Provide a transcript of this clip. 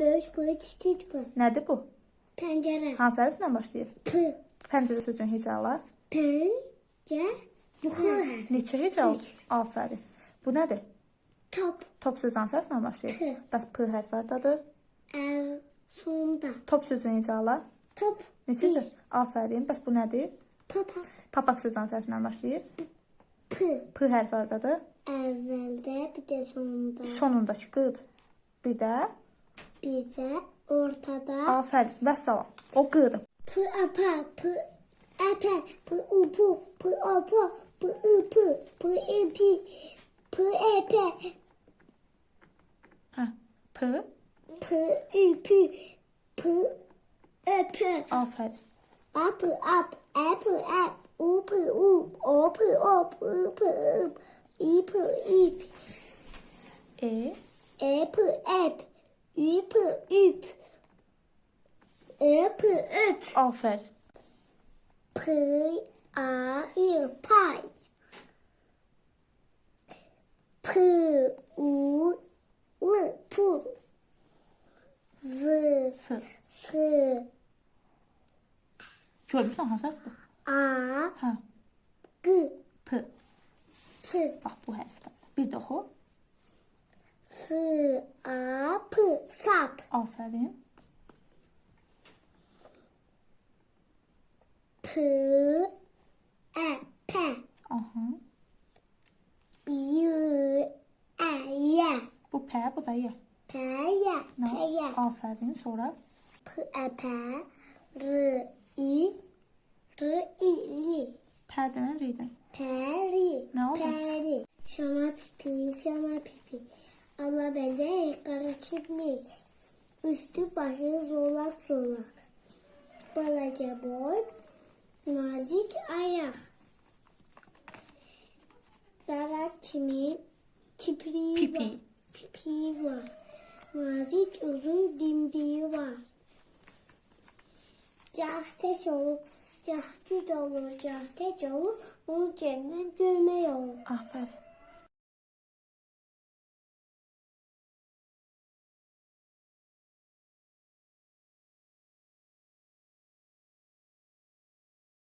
Böyük bu, kiçik bu. Nədir bu? Pencere. Hansı hərflə başlayır? P. Pəncərə sözünün hecalı. Pencere. Yukarı. Neçə hecal? Afərin. Bu nədir? Top. Top sözü hansı hərflə başlayır? P. Bəs P hərfi hardadır? Ev. Sonda. Top sözünün hecalı. Top. Neçə söz? Afərin. Bəs bu nədir? Papak. Papaq sözü hansı hərflə başlayır? P. P hərfi hardadır? Evvelde bir de sonunda. Sonundakı qıdır. Bir də Bir de ortada. afərin. Vəssalam. O qıdır. P apa. P apa. P upu. P opo. P ıpı. P ipi. P epe. Hə. P. P üpü. P öpü. Afərin. Apı ap. Apı ap. Upı up. Opı op. Ipı ıp. İpı ip. E. Epı ep. Üp. Öpü öp. Afərin. P A I pay. P U L pul. Z S. S Görmüsən hansı hərfdir? A Hə. G P. P Bax bu hərfdən. Bir də oxu. S A P sap. Afərin. P E P Aha. Y E Y Bu P, bu da Y. P Y Nə? P Y Afərin. Sonra P E P R I R I Li P-dən R-dən. Peri. Ne oldu? Peri. Şama pipi, şama pipi. Allah bize kara çıkmış. Üstü başı zorlak zorlak. Balaca boy, nazik ayak. Darak çimin, tipriği Pipi. var. Pipi var. Nazik uzun dimdiği var. Cahtes olur, cahdüd olur, cahtes olur, onu cennet görme olur. Afərin.